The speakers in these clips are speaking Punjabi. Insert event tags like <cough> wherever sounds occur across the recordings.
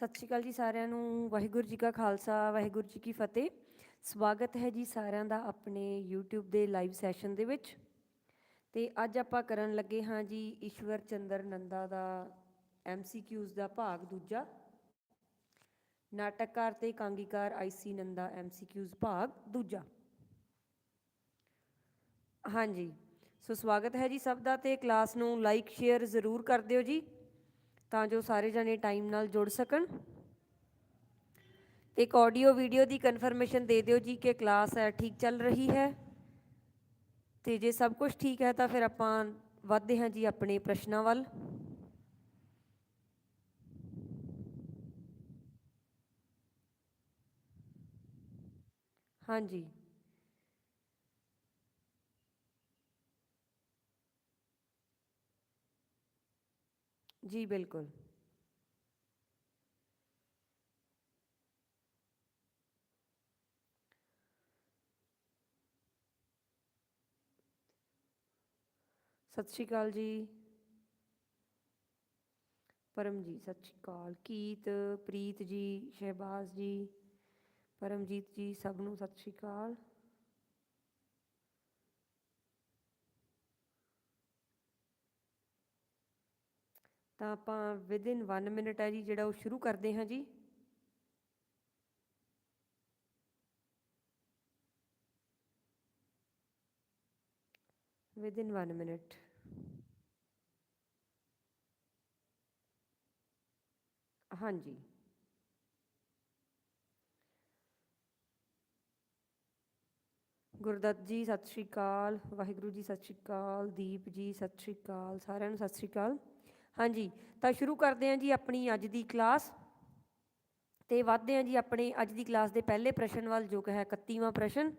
ਸਤਿ ਸ਼੍ਰੀ ਅਕਾਲ ਜੀ ਸਾਰਿਆਂ ਨੂੰ, ਵਾਹਿਗੁਰੂ ਜੀ ਕਾ ਖਾਲਸਾ, ਵਾਹਿਗੁਰੂ ਜੀ ਕੀ ਫਤਿਹ। ਸਵਾਗਤ ਹੈ ਜੀ ਸਾਰਿਆਂ ਦਾ ਆਪਣੇ YouTube ਦੇ ਲਾਈਵ ਸੈਸ਼ਨ ਦੇ ਵਿੱਚ। ਤੇ ਅੱਜ ਆਪਾਂ ਕਰਨ ਲੱਗੇ ਹਾਂ ਜੀ ਈਸ਼ਵਰ ਚੰਦਰ ਨੰਦਾ ਦਾ MCQs ਦਾ ਭਾਗ ਦੂਜਾ। ਨਾਟਕਕਾਰ ਤੇ ਕਾਂਗੀਕਾਰ ਆਈਸੀ ਨੰਦਾ MCQs ਭਾਗ ਦੂਜਾ। ਹਾਂਜੀ, ਸੋ ਸਵਾਗਤ ਹੈ ਜੀ ਸਭ ਦਾ ਤੇ ਕਲਾਸ ਨੂੰ ਲਾਈਕ ਸ਼ੇਅਰ ਜ਼ਰੂਰ ਕਰ ਦਿਓ ਜੀ। ਤਾਂ ਜੋ ਸਾਰੇ ਜਣੇ ਟਾਈਮ ਨਾਲ ਜੁੜ ਸਕਣ। ਤੇ ਇੱਕ ਆਡੀਓ ਵੀਡੀਓ ਦੀ ਕਨਫਰਮੇਸ਼ਨ ਦੇ ਦਿਓ ਜੀ ਕਿ ਕਲਾਸ ਹੈ, ਠੀਕ ਚੱਲ ਰਹੀ ਹੈ। ਤੇ ਜੇ ਸਭ ਕੁਝ ਠੀਕ ਹੈ ਤਾਂ ਫਿਰ ਆਪਾਂ ਵੱਧਦੇ ਹਾਂ ਜੀ ਆਪਣੇ ਪ੍ਰਸ਼ਨਾਂ ਵੱਲ। ਹਾਂਜੀ। ਜੀ ਬਿਲਕੁਲ ਸਤਿ ਸ਼੍ਰੀ ਅਕਾਲ ਜੀ ਪਰਮ ਜੀ ਸਤਿ ਸ਼੍ਰੀ ਅਕਾਲ ਕੀਤ ਪ੍ਰੀਤ ਜੀ ਸ਼ਹਿਬਾਜ਼ ਜੀ ਪਰਮਜੀਤ ਜੀ ਸਭ ਨੂੰ ਸਤਿ ਸ਼੍ਰੀ ਅਕਾਲ ਤਾਂ ਆਪਾਂ ਵਿਦਿਨ 1 ਮਿੰਟ ਹੈ ਜੀ, ਜਿਹੜਾ ਉਹ ਸ਼ੁਰੂ ਕਰਦੇ ਹਾਂ ਜੀ। ਵਿਦਿਨ 1 ਮਿੰਟ ਹਾਂਜੀ ਗੁਰਦੱਤ ਜੀ, ਸਤਿ ਸ਼੍ਰੀ ਅਕਾਲ। ਵਾਹਿਗੁਰੂ ਜੀ, ਸਤਿ ਸ਼੍ਰੀ ਅਕਾਲ। ਦੀਪ ਜੀ, ਸਤਿ ਸ਼੍ਰੀ ਅਕਾਲ। ਸਾਰਿਆਂ ਨੂੰ ਸਤਿ ਸ਼੍ਰੀ ਅਕਾਲ। ਹਾਂਜੀ, ਤਾਂ ਸ਼ੁਰੂ ਕਰਦੇ ਹਾਂ ਜੀ ਆਪਣੀ ਅੱਜ ਦੀ ਕਲਾਸ ਤੇ ਵਧਦੇ ਹਾਂ ਜੀ ਆਪਣੇ ਅੱਜ ਦੀ ਕਲਾਸ ਦੇ ਪਹਿਲੇ ਪ੍ਰਸ਼ਨ ਵੱਲ, ਜੋ ਕਿ ਹੈ 31ਵਾਂ ਪ੍ਰਸ਼ਨ।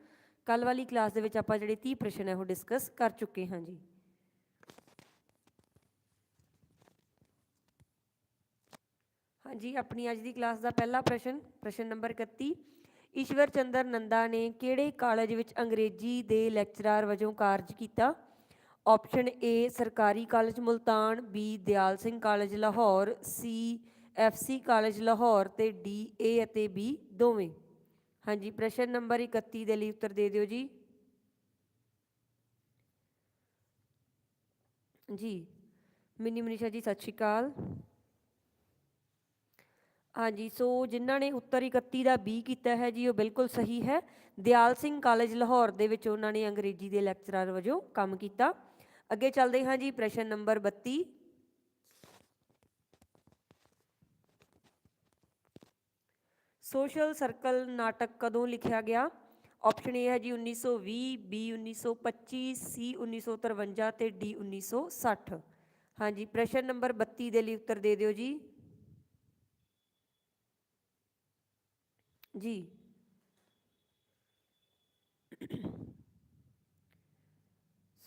ਕੱਲ ਵਾਲੀ ਕਲਾਸ ਦੇ ਵਿੱਚ ਆਪਾਂ ਜਿਹੜੇ 30 ਪ੍ਰਸ਼ਨ ਹੈ ਉਹ ਡਿਸਕਸ ਕਰ ਚੁੱਕੇ ਹਾਂ ਜੀ। ਹਾਂਜੀ, ਆਪਣੀ ਅੱਜ ਦੀ ਕਲਾਸ ਦਾ ਪਹਿਲਾ ਪ੍ਰਸ਼ਨ ਪ੍ਰਸ਼ਨ ਨੰਬਰ 31 ਈਸ਼ਵਰ ਚੰਦਰ ਨੰਦਾ ਨੇ ਕਿਹੜੇ ਕਾਲਜ ਵਿੱਚ ਅੰਗਰੇਜ਼ੀ ਦੇ ਲੈਕਚਰਾਰ ਵਜੋਂ ਕਾਰਜ ਕੀਤਾ? ਆਪਸ਼ਨ ਏ ਸਰਕਾਰੀ college Multan B Dyal Singh college Lahore C FC college Lahore ਤੇ ਡੀ ਏ ਅਤੇ ਬੀ ਦੋਵੇਂ। ਹਾਂਜੀ, ਪ੍ਰਸ਼ਨ ਨੰਬਰ 31 ਦੇ ਲਈ ਉੱਤਰ ਦੇ ਦਿਓ ਜੀ। ਜੀ, ਮਿੰਨੀ ਮਨੀਸ਼ਾ ਜੀ, ਸਤਿ ਸ਼੍ਰੀ ਅਕਾਲ। ਹਾਂਜੀ, ਸੋ ਜਿਨ੍ਹਾਂ ਨੇ ਉੱਤਰ 31 ਦਾ ਬੀ ਕੀਤਾ ਹੈ ਜੀ, ਉਹ ਬਿਲਕੁਲ ਸਹੀ ਹੈ। ਦਿਆਲ ਸਿੰਘ ਕਾਲਜ ਲਾਹੌਰ ਦੇ ਵਿੱਚ ਉਹਨਾਂ ਨੇ ਅੰਗਰੇਜ਼ੀ ਦੇ ਲੈਕਚਰਰ ਵਜੋਂ ਕੰਮ ਕੀਤਾ। ਅੱਗੇ ਚੱਲਦੇ ਹਾਂ ਜੀ, ਪ੍ਰਸ਼ਨ ਨੰਬਰ 32 ਸੋਸ਼ਲ ਸਰਕਲ ਨਾਟਕ ਕਦੋਂ ਲਿਖਿਆ ਗਿਆ? ਆਪਸ਼ਨ ਏ ਹੈ ਜੀ 1920 ਬੀ 1925 ਸੀ 1953 ਤੇ ਡੀ 1960 ਹਾਂਜੀ, ਪ੍ਰਸ਼ਨ ਨੰਬਰ 32 ਦੇ ਲਈ ਉੱਤਰ ਦੇ ਦਿਓ ਜੀ। ਜੀ।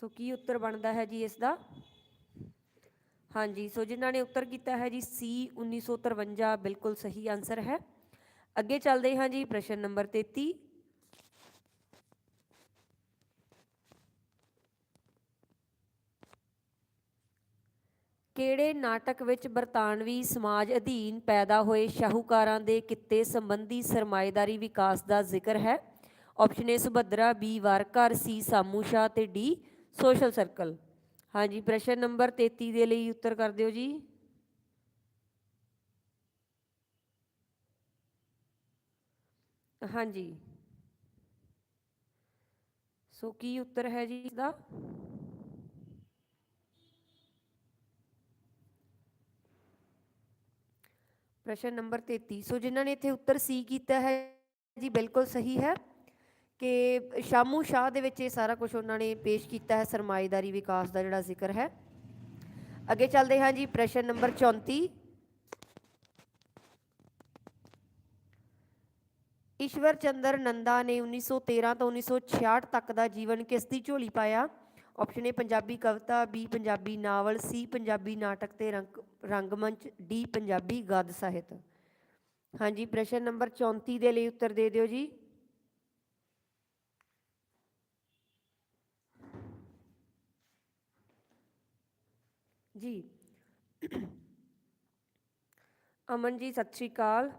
ਸੋ ਕੀ ਉੱਤਰ ਬਣਦਾ ਹੈ ਜੀ ਇਸ ਦਾ? ਹਾਂਜੀ, ਸੋ ਜਿਨ੍ਹਾਂ ਨੇ ਉੱਤਰ ਕੀਤਾ ਹੈ ਜੀ ਸੀ 1953 ਬਿਲਕੁਲ ਸਹੀ ਆਨਸਰ ਹੈ। ਅੱਗੇ ਚੱਲਦੇ ਹਾਂ ਜੀ ਪ੍ਰਸ਼ਨ ਨੰਬਰ 33 ਕਿਹੜੇ ਨਾਟਕ ਵਿੱਚ ਬਰਤਾਨਵੀ ਸਮਾਜ ਅਧੀਨ ਪੈਦਾ ਹੋਏ ਸ਼ਾਹੂਕਾਰਾਂ ਦੇ ਕਿੱਤੇ ਸੰਬੰਧੀ ਸਰਮਾਏਦਾਰੀ ਵਿਕਾਸ ਦਾ ਜ਼ਿਕਰ ਹੈ? ਆਪਸ਼ਨ ਏ ਸੁਭਦਰਾ ਬੀ ਵਾਰਕਰ ਸੀ ਸਾਮੂਸ਼ਾ ਤੇ ਡੀ ਸੋਸ਼ਲ ਸਰਕਲ ਹਾਂਜੀ, ਪ੍ਰਸ਼ਨ ਨੰਬਰ 33 ਦੇ ਲਈ ਉੱਤਰ ਕਰ ਦਿਓ ਜੀ। ਹਾਂਜੀ। ਸੋ ਕੀ ਉੱਤਰ ਹੈ ਜੀ ਇਸ ਦਾ ਪ੍ਰਸ਼ਨ ਨੰਬਰ 33 ਸੋ ਜਿਨ੍ਹਾਂ ਨੇ ਇੱਥੇ ਉੱਤਰ ਸੀ ਕੀਤਾ ਹੈ, ਜੀ ਬਿਲਕੁਲ ਸਹੀ ਹੈ। ਕਿ ਸ਼ਾਮੂ ਸ਼ਾਹ ਦੇ ਵਿੱਚ ਇਹ ਸਾਰਾ ਕੁਝ ਉਹਨਾਂ ਨੇ ਪੇਸ਼ ਕੀਤਾ ਹੈ, ਸਰਮਾਏਦਾਰੀ ਵਿਕਾਸ ਦਾ ਜਿਹੜਾ ਜ਼ਿਕਰ ਹੈ। ਅੱਗੇ ਚੱਲਦੇ ਹਾਂ ਜੀ, ਪ੍ਰਸ਼ਨ ਨੰਬਰ 34 ਈਸ਼ਵਰ ਚੰਦਰ ਨੰਦਾ ਨੇ 1913 ਤੋਂ 1966 ਤੱਕ ਦਾ ਜੀਵਨ ਕਿਸ ਦੀ ਝੋਲੀ ਪਾਇਆ? Option A Punjabi Kavita B Punjabi novel C Punjabi ਨਾਟਕ ਤੇ ਰੰਗ, ਰੰਗਮੰਚ ਡੀ ਪੰਜਾਬੀ ਗਦ ਸਾਹਿਤ। ਹਾਂਜੀ, ਪ੍ਰਸ਼ਨ ਨੰਬਰ 34 ਦੇ ਲਈ ਉੱਤਰ ਦੇ ਦਿਓ ਜੀ। ਜੀ। ਅਮਨ ਜੀ, ਸਤਿ ਸ਼੍ਰੀ ਅਕਾਲ।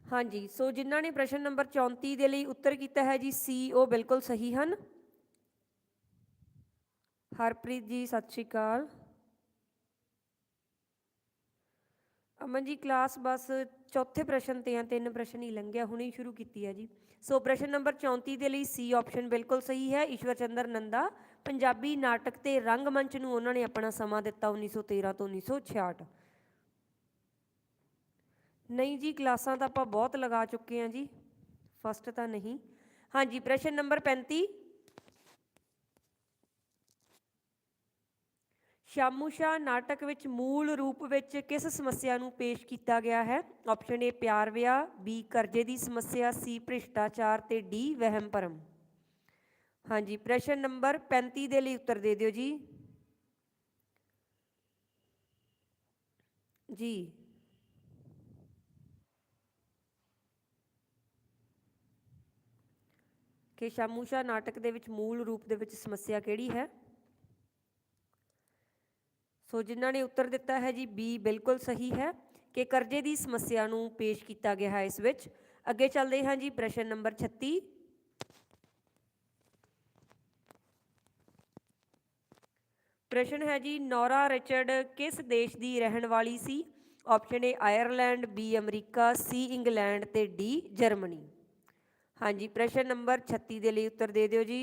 ਹਾਂਜੀ, ਸੋ ਜਿਨ੍ਹਾਂ ਨੇ ਪ੍ਰਸ਼ਨ ਨੰਬਰ 34 ਦੇ ਲਈ ਉੱਤਰ ਕੀਤਾ ਹੈ ਜੀ, ਸੀ, ਉਹ ਬਿਲਕੁਲ ਸਹੀ ਹਨ। ਹਰਪ੍ਰੀਤ ਜੀ, ਸਤਿ ਸ਼੍ਰੀ ਅਕਾਲ। ਅਮਨ ਜੀ ਕਲਾਸ ਬਸ ਚੌਥੇ ਪ੍ਰਸ਼ਨ ਤੇ ਆ, ਤਿੰਨ ਪ੍ਰਸ਼ਨ ਹੀ ਲੰਘਿਆ, ਹੁਣੇ ਹੀ ਸ਼ੁਰੂ ਕੀਤੀ ਹੈ ਜੀ। ਸੋ ਪ੍ਰਸ਼ਨ ਨੰਬਰ 34 ਦੇ ਲਈ ਸੀ ਆਪਸ਼ਨ ਬਿਲਕੁਲ ਸਹੀ ਹੈ। ਈਸ਼ਵਰ ਚੰਦਰ ਨੰਦਾ, ਪੰਜਾਬੀ ਨਾਟਕ ਤੇ ਰੰਗਮੰਚ ਨੂੰ ਉਹਨਾਂ ਨੇ ਆਪਣਾ ਸਮਾਂ ਦਿੱਤਾ 1913 ਤੋਂ 1966 ਨਹੀਂ ਜੀ ਕਲਾਸਾਂ ਤਾਂ ਆਪਾਂ ਬਹੁਤ ਲਗਾ ਚੁੱਕੇ ਹਾਂ ਜੀ। ਫਸਟ ਤਾਂ ਨਹੀਂ। ਹਾਂਜੀ, ਪ੍ਰਸ਼ਨ ਨੰਬਰ 35 ਸ਼ਾਮੂਸ਼ਾ ਨਾਟਕ ਵਿੱਚ ਮੂਲ ਰੂਪ ਵਿੱਚ ਕਿਸ ਸਮੱਸਿਆ ਨੂੰ ਪੇਸ਼ ਕੀਤਾ ਗਿਆ ਹੈ? ਆਪਸ਼ਨ ਏ ਪਿਆਰ ਵਿਆਹ। ਬੀ ਕਰਜ਼ੇ ਦੀ ਸਮੱਸਿਆ। ਸੀ ਭ੍ਰਿਸ਼ਟਾਚਾਰ ਤੇ ਡੀ ਵਹਿਮ ਭਰਮ। ਹਾਂਜੀ, ਪ੍ਰਸ਼ਨ ਨੰਬਰ 35 ਦੇ ਲਈ ਉੱਤਰ ਦੇ ਦਿਓ ਜੀ। ਜੀ। ਕਿ ਸ਼ਾਮੂਸ਼ਾ ਨਾਟਕ ਦੇ ਵਿੱਚ ਮੂਲ ਰੂਪ ਦੇ ਵਿੱਚ ਸਮੱਸਿਆ ਕਿਹੜੀ ਹੈ? ਸੋ ਜਿਨ੍ਹਾਂ ਨੇ ਉੱਤਰ ਦਿੱਤਾ ਹੈ ਜੀ ਬੀ ਬਿਲਕੁਲ ਸਹੀ ਹੈ ਕਿ ਕਰਜ਼ੇ ਦੀ ਸਮੱਸਿਆ ਨੂੰ ਪੇਸ਼ ਕੀਤਾ ਗਿਆ ਹੈ ਇਸ ਵਿੱਚ। ਅੱਗੇ ਚੱਲਦੇ ਹਾਂ ਜੀ, ਪ੍ਰਸ਼ਨ ਨੰਬਰ 36 ਪ੍ਰਸ਼ਨ ਹੈ ਜੀ, ਨੌਰਾ ਰਿਚਰਡ ਕਿਸ ਦੇਸ਼ ਦੀ ਰਹਿਣ ਵਾਲੀ ਸੀ? Option A, Ireland, B, America, C, England ਤੇ ਡੀ, ਜਰਮਨੀ। ਹਾਂਜੀ, ਪ੍ਰਸ਼ਨ ਨੰਬਰ 36 ਦੇ ਲਈ ਉੱਤਰ ਦੇ ਦਿਓ ਜੀ।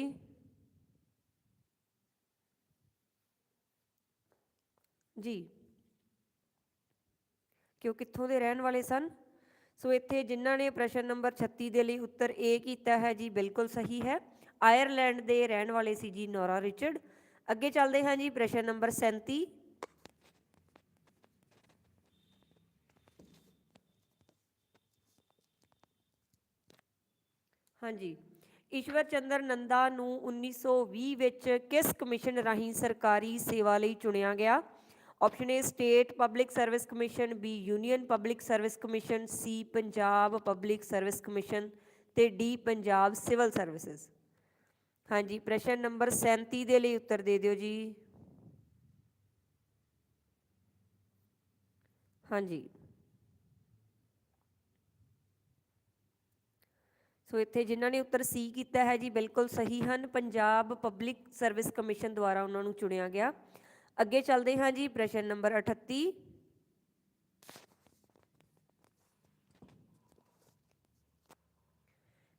ਜੀ। ਕਿ ਉਹ ਕਿੱਥੋਂ ਦੇ ਰਹਿਣ ਵਾਲੇ ਸਨ? ਸੋ ਇੱਥੇ ਜਿਨ੍ਹਾਂ ਨੇ ਪ੍ਰਸ਼ਨ ਨੰਬਰ 36 ਦੇ ਲਈ ਉੱਤਰ A ਕੀਤਾ ਹੈ, ਜੀ ਬਿਲਕੁਲ ਸਹੀ ਹੈ। ਆਇਰਲੈਂਡ ਦੇ ਰਹਿਣ ਵਾਲੇ ਸੀ ਜੀ ਨੋਰਾ ਰਿਚਰਡ। ਅੱਗੇ ਚੱਲਦੇ ਹਾਂ ਜੀ ਪ੍ਰਸ਼ਨ ਨੰਬਰ 37 ਹਾਂਜੀ ਈਸ਼ਵਰ ਚੰਦਰ ਨੰਦਾ ਨੂੰ 1920 ਵਿੱਚ ਕਿਸ ਕਮਿਸ਼ਨ ਰਾਹੀਂ ਸਰਕਾਰੀ ਸੇਵਾ ਲਈ ਚੁਣਿਆ ਗਿਆ? Option A state public service commission B union public service commission C Punjab public service commission ਤੇ ਡੀ ਪੰਜਾਬ ਸਿਵਲ ਸਰਵਿਸਿਜ਼ ਹਾਂਜੀ, ਪ੍ਰਸ਼ਨ ਨੰਬਰ 37 ਦੇ ਲਈ ਉੱਤਰ ਦੇ ਦਿਓ ਜੀ। ਹਾਂਜੀ। ਸੋ ਇੱਥੇ ਜਿਨ੍ਹਾਂ ਨੇ ਉੱਤਰ ਸੀ ਕੀਤਾ ਹੈ ਜੀ, ਬਿਲਕੁਲ ਸਹੀ ਹਨ। ਪੰਜਾਬ ਪਬਲਿਕ ਸਰਵਿਸ ਕਮਿਸ਼ਨ ਦੁਆਰਾ ਉਹਨਾਂ ਨੂੰ ਚੁਣਿਆ ਗਿਆ। ਅੱਗੇ ਚੱਲਦੇ ਹਾਂ ਜੀ, ਪ੍ਰਸ਼ਨ ਨੰਬਰ 38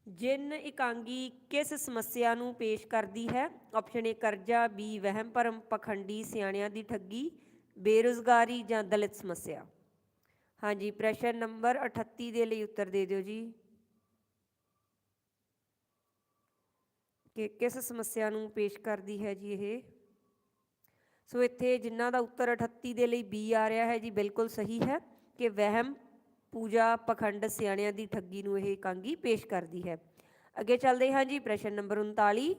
ਜਿਨ ਇਕਾਂਗੀ ਕਿਸ ਸਮੱਸਿਆ ਨੂੰ ਪੇਸ਼ ਕਰਦੀ ਹੈ? ਆਪਸ਼ਨ ਏ ਕਰਜ਼ਾ ਬੀ ਵਹਿਮ, ਭਰਮ, ਪਖੰਡੀ, ਸਿਆਣਿਆਂ ਦੀ ਠੱਗੀ, ਬੇਰੁਜ਼ਗਾਰੀ ਜਾਂ ਦਲਿਤ ਸਮੱਸਿਆ। ਹਾਂਜੀ ਪ੍ਰਸ਼ਨ ਨੰਬਰ 38 ਦੇ ਲਈ ਉੱਤਰ ਦੇ ਦਿਓ ਜੀ। ਕਿ ਕਿਸ ਸਮੱਸਿਆ ਨੂੰ ਪੇਸ਼ ਕਰਦੀ ਹੈ ਜੀ ਇਹ? ਸੋ ਇੱਥੇ ਜਿਨ੍ਹਾਂ ਦਾ ਉੱਤਰ 38 ਦੇ ਲਈ ਬੀ ਆ ਰਿਹਾ ਹੈ ਜੀ, ਬਿਲਕੁਲ ਸਹੀ ਹੈ ਕਿ ਵਹਿਮ ਪੂਜਾ ਪਖੰਡ ਸਿਆਣਿਆਂ ਦੀ ਠੱਗੀ ਨੂੰ ਇਹ ਕਾਂਗੀ ਪੇਸ਼ ਕਰਦੀ ਹੈ। ਅੱਗੇ ਚੱਲਦੇ ਹਾਂ ਜੀ, ਪ੍ਰਸ਼ਨ ਨੰਬਰ 39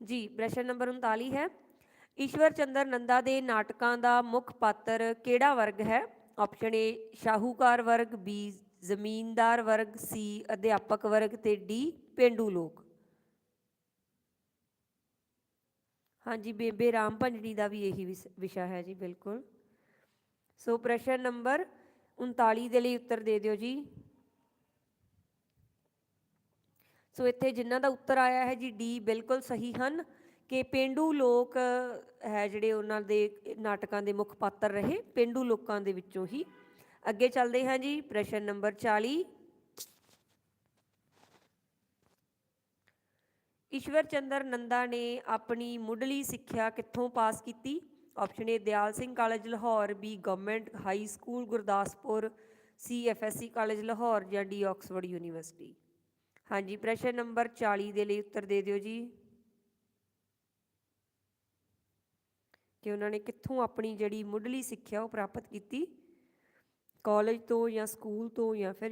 ਜੀ, ਪ੍ਰਸ਼ਨ ਨੰਬਰ 39 ਹੈ, ਈਸ਼ਵਰ ਚੰਦਰ ਨੰਦਾ ਦੇ ਨਾਟਕਾਂ ਦਾ ਮੁੱਖ ਪਾਤਰ ਕਿਹੜਾ ਵਰਗ ਹੈ? ਆਪਸ਼ਨ ਏ ਸ਼ਾਹੂਕਾਰ ਵਰਗ ਬੀ ਜ਼ਮੀਨਦਾਰ ਵਰਗ ਸੀ ਅਧਿਆਪਕ ਵਰਗ ਤੇ ਡੀ ਪਿੰਡੂ ਲੋਕ। ਹਾਂਜੀ, ਬੇਬੇ ਰਾਮ ਭੰਜਣੀ ਦਾ ਵੀ ਇਹੀ ਵਿਸ- ਵਿਸ਼ਾ ਹੈ ਜੀ, ਬਿਲਕੁਲ। ਸੋ ਪ੍ਰਸ਼ਨ ਨੰਬਰ 39 ਦੇ ਲਈ ਉੱਤਰ ਦੇ ਦਿਓ ਜੀ। ਸੋ ਇੱਥੇ ਜਿਨ੍ਹਾਂ ਦਾ ਉੱਤਰ ਆਇਆ ਹੈ ਜੀ, ਡੀ ਬਿਲਕੁਲ ਸਹੀ ਹਨ ਕਿ ਪਿੰਡੂ ਲੋਕ ਹੈ ਜਿਹੜੇ ਉਹਨਾਂ ਦੇ ਨਾਟਕਾਂ ਦੇ ਮੁੱਖ ਪਾਤਰ ਰਹੇ, ਪਿੰਡੂ ਲੋਕਾਂ ਦੇ ਵਿੱਚੋਂ ਹੀ। ਅੱਗੇ ਚੱਲਦੇ ਹਾਂ ਜੀ, ਪ੍ਰਸ਼ਨ ਨੰਬਰ 40 ਈਸ਼ਵਰ ਚੰਦਰ ਨੰਦਾ ਨੇ ਆਪਣੀ ਮੁੱਢਲੀ ਸਿੱਖਿਆ ਕਿੱਥੋਂ ਪਾਸ ਕੀਤੀ? Option A Dyal Singh college, Lahore. B government high school Gurdaspur. C FSC college, Lahore ਜਾਂ ਡੀ ਆਕਸਫੋਰਡ ਯੂਨੀਵਰਸਿਟੀ ਹਾਂਜੀ, ਪ੍ਰਸ਼ਨ ਨੰਬਰ 40 ਦੇ ਲਈ ਉੱਤਰ ਦੇ ਦਿਓ ਜੀ। ਕਿ ਉਹਨਾਂ ਨੇ ਕਿੱਥੋਂ ਆਪਣੀ ਜਿਹੜੀ ਮੁੱਢਲੀ ਸਿੱਖਿਆ ਉਹ ਪ੍ਰਾਪਤ ਕੀਤੀ? ਕਾਲਜ ਤੋਂ ਜਾਂ ਸਕੂਲ ਤੋਂ ਜਾਂ ਫਿਰ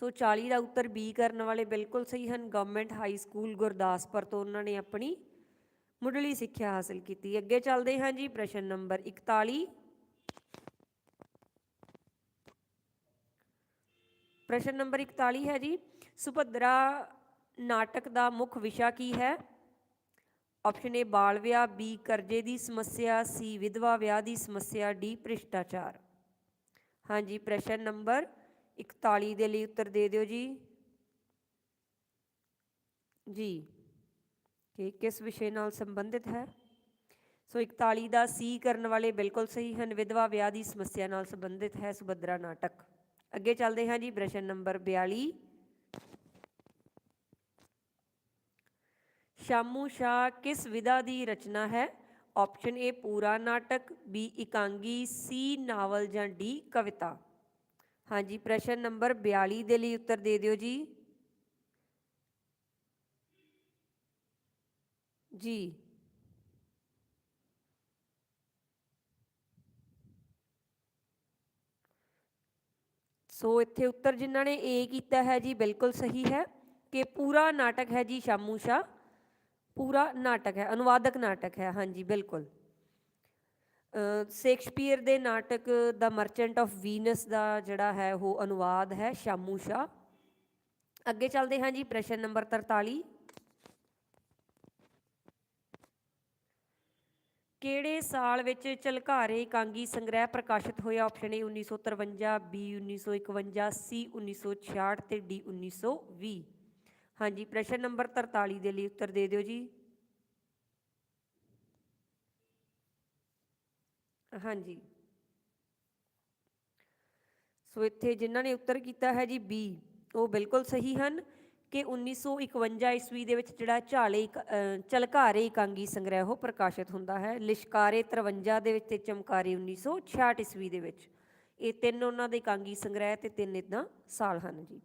ਸੋ 40 ਦਾ ਉੱਤਰ ਬੀ ਕਰਨ ਵਾਲੇ ਬਿਲਕੁਲ ਸਹੀ ਹਨ। ਗਵਰਨਮੈਂਟ ਹਾਈ ਸਕੂਲ ਗੁਰਦਾਸਪੁਰ ਤੋਂ ਉਹਨਾਂ ਨੇ ਆਪਣੀ ਮੁੱਢਲੀ ਸਿੱਖਿਆ ਹਾਸਲ ਕੀਤੀ। ਅੱਗੇ ਚੱਲਦੇ ਹਾਂ ਜੀ, ਪ੍ਰਸ਼ਨ ਨੰਬਰ 41 ਪ੍ਰਸ਼ਨ ਨੰਬਰ 41 ਹੈ ਜੀ, ਸੁਭਦਰਾ ਨਾਟਕ ਦਾ ਮੁੱਖ ਵਿਸ਼ਾ ਕੀ ਹੈ? ਆਪਸ਼ਨ ਏ ਬਾਲ ਵਿਆਹ ਬੀ ਕਰਜ਼ੇ ਦੀ ਸਮੱਸਿਆ ਸੀ ਵਿਧਵਾ ਵਿਆਹ ਦੀ ਸਮੱਸਿਆ ਡੀ ਭ੍ਰਿਸ਼ਟਾਚਾਰ। ਹਾਂਜੀ, ਪ੍ਰਸ਼ਨ ਨੰਬਰ 41 ਦੇ ਲਈ ਉੱਤਰ ਦੇ ਦਿਓ ਜੀ। ਜੀ, ਕਿ ਕਿਸ ਵਿਸ਼ੇ ਨਾਲ ਸੰਬੰਧਿਤ ਹੈ? ਸੋ 41 ਦਾ ਸੀ ਕਰਨ ਵਾਲੇ ਬਿਲਕੁਲ ਸਹੀ ਹਨ, ਵਿਧਵਾ ਵਿਆਹ ਦੀ ਸਮੱਸਿਆ ਨਾਲ ਸੰਬੰਧਿਤ ਹੈ ਸੁਭਦਰਾ ਨਾਟਕ। ਅੱਗੇ ਚੱਲਦੇ ਹਾਂ ਜੀ, ਪ੍ਰਸ਼ਨ ਨੰਬਰ 42 ਸ਼ਾਮੂ ਸ਼ਾ ਕਿਸ ਵਿਧਾ ਦੀ ਰਚਨਾ ਹੈ? ਆਪਸ਼ਨ ਏ ਪੂਰਾ ਨਾਟਕ ਬੀ ਇਕਾਂਗੀ ਸੀ ਨਾਵਲ ਜਾਂ ਡੀ ਕਵਿਤਾ। ਹਾਂਜੀ, ਪ੍ਰਸ਼ਨ ਨੰਬਰ 42 ਦੇ ਲਈ ਉੱਤਰ ਦੇ ਦਿਓ ਜੀ। ਜੀ। ਸੋ ਇੱਥੇ ਉੱਤਰ ਜਿਨ੍ਹਾਂ ਨੇ ਏ ਕੀਤਾ ਹੈ ਜੀ, ਬਿਲਕੁਲ ਸਹੀ ਹੈ ਕਿ ਪੂਰਾ ਨਾਟਕ ਹੈ ਜੀ ਸ਼ਾਮੂ ਸ਼ਾ ਪੂਰਾ ਨਾਟਕ ਹੈ, ਅਨੁਵਾਦਕ ਨਾਟਕ ਹੈ, ਹਾਂਜੀ, ਬਿਲਕੁਲ। ਸ਼ੇਕਸਪੀਅਰ ਦੇ ਨਾਟਕ ਦਾ ਮਰਚੈਂਟ ਆਫ ਵੀਨਸ ਦਾ ਜਿਹੜਾ ਹੈ ਉਹ ਅਨੁਵਾਦ ਹੈ, ਸ਼ਾਮੂ ਸ਼ਾ ਅੱਗੇ ਚੱਲਦੇ ਹਾਂ ਜੀ, ਪ੍ਰਸ਼ਨ ਨੰਬਰ 43 ਕਿਹੜੇ ਸਾਲ ਵਿੱਚ ਝਲਕਾਰੇ ਕਾਂਗੀ ਸੰਗ੍ਰਹਿ ਪ੍ਰਕਾਸ਼ਿਤ ਹੋਇਆ? ਆਪਸ਼ਨ ਏ 1953 ਬੀ 1951 ਸੀ 1966 ਤੇ ਡੀ 1920 ਹਾਂਜੀ, ਪ੍ਰਸ਼ਨ ਨੰਬਰ 43 ਦੇ ਲਈ ਉੱਤਰ ਦੇ ਦਿਓ ਜੀ। ਹਾਂਜੀ। ਸੋ ਇੱਥੇ ਜਿਨ੍ਹਾਂ ਨੇ ਉੱਤਰ ਕੀਤਾ ਹੈ ਜੀ ਬੀ ਉਹ ਬਿਲਕੁਲ ਸਹੀ ਹਨ ਕਿ 1951 ਈਸਵੀ ਦੇ ਵਿੱਚ ਜਿਹੜਾ ਝਾਲੇ ਇਕ- ਝਲਕਾਰੇ ਇਕਾਂਗੀ ਸੰਗ੍ਰਹਿ, ਉਹ ਪ੍ਰਕਾਸ਼ਿਤ ਹੁੰਦਾ ਹੈ। ਲਿਸ਼ਕਾਰੇ 53 ਦੇ ਵਿੱਚ ਤੇ ਚਮਕਾਰੇ 1966 ਈਸਵੀ ਦੇ ਵਿੱਚ। ਇਹ ਤਿੰਨ ਉਹਨਾਂ ਦੇ ਇਕਾਂਗੀ ਸੰਗ੍ਰਹਿ ਤੇ ਤਿੰਨ ਇਦਾਂ ਸਾਲ ਹਨ ਜੀ।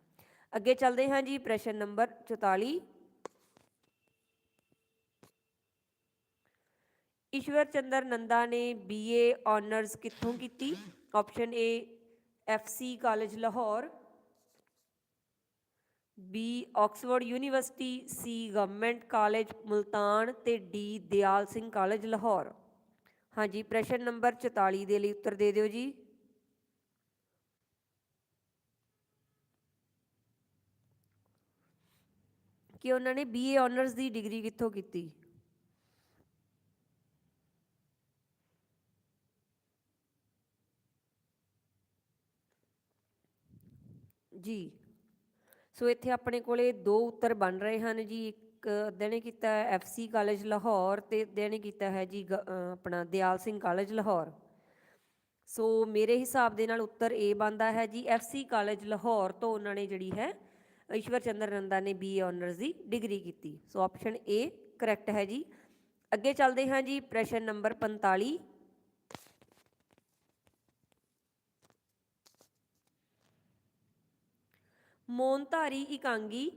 ਅੱਗੇ ਚੱਲਦੇ ਹਾਂ ਜੀ ਪ੍ਰਸ਼ਨ ਨੰਬਰ 44 ਈਸ਼ਵਰ ਚੰਦਰ ਨੰਦਾ ਨੇ ਬੀਏ ਆਨਰਸ ਕਿੱਥੋਂ ਕੀਤੀ? Option A FC college Lahore B Oxford university C government college Multan ਤੇ ਡੀ ਦਿਆਲ ਸਿੰਘ ਕਾਲਜ ਲਾਹੌਰ ਹਾਂਜੀ, ਪ੍ਰਸ਼ਨ ਨੰਬਰ 44 ਦੇ ਲਈ ਉੱਤਰ ਦੇ ਦਿਓ ਜੀ। ਕਿ ਉਹਨਾਂ ਨੇ ਬੀਏ ਆਨਰਸ ਦੀ ਡਿਗਰੀ ਕਿੱਥੋਂ ਕੀਤੀ? ਜੀ। ਸੋ ਇੱਥੇ ਆਪਣੇ ਕੋਲੇ ਦੋ ਉੱਤਰ ਬਣ ਰਹੇ ਹਨ ਜੀ। ਇੱਕ ਅੱਧੇ ਨੇ ਕੀਤਾ ਐਫਸੀ ਕਾਲਜ ਲਾਹੌਰ ਤੇ ਅੱਧੇ ਨੇ ਕੀਤਾ ਹੈ ਜੀ ਗ- ਆਪਣਾ ਦਿਆਲ ਸਿੰਘ ਕਾਲਜ ਲਾਹੌਰ। ਸੋ ਮੇਰੇ ਹਿਸਾਬ ਦੇ ਨਾਲ ਉੱਤਰ ਏ ਬਣਦਾ ਹੈ ਜੀ। ਐਫਸੀ ਕਾਲਜ ਲਾਹੌਰ ਤੋਂ ਉਹਨਾਂ ਨੇ ਜਿਹੜੀ ਹੈ ਈਸ਼ਵਰ ਚੰਦਰ ਨੰਦਾ ਨੇ ਬੀਏ ਆਨਰਸ ਦੀ ਡਿਗਰੀ ਕੀਤੀ। ਸੋ ਆਪਸ਼ਨ ਏ ਕਰੈਕਟ ਹੈ ਜੀ। ਅੱਗੇ ਚੱਲਦੇ ਹਾਂ ਜੀ ਪ੍ਰਸ਼ਨ ਨੰਬਰ 45 ਮੋਨਧਾਰੀ ਇਕਾਂਗੀ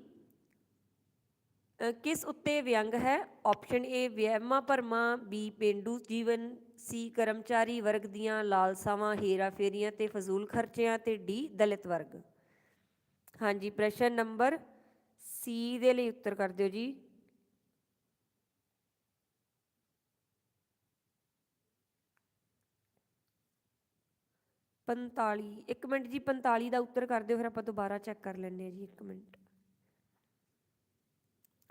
ਕਿਸ ਉੱਤੇ ਵਿਅੰਗ ਹੈ? ਆਪਸ਼ਨ ਏ ਵਹਿਮਾਂ ਭਰਮਾਂ ਬੀ ਪੇਂਡੂ ਜੀਵਨ ਸੀ ਕਰਮਚਾਰੀ ਵਰਗ ਦੀਆਂ ਲਾਲਸਾਵਾਂ, ਹੇਰਾ ਫੇਰੀਆਂ ਤੇ ਫਜ਼ੂਲ ਖਰਚਿਆਂ ਤੇ ਡੀ ਦਲਿਤ ਵਰਗ। ਹਾਂਜੀ, ਪ੍ਰਸ਼ਨ ਨੰਬਰ ਸੀ ਦੇ ਲਈ ਉੱਤਰ ਕਰ ਦਿਓ ਜੀ। ਪੰਤਾਲੀ, ਇੱਕ ਮਿੰਟ ਜੀ 45 ਦਾ ਉੱਤਰ ਕਰ ਦਿਓ, ਫਿਰ ਆਪਾਂ ਦੁਬਾਰਾ ਚੈੱਕ ਕਰ ਲੈਂਦੇ ਹਾਂ ਜੀ, ਇੱਕ ਮਿੰਟ।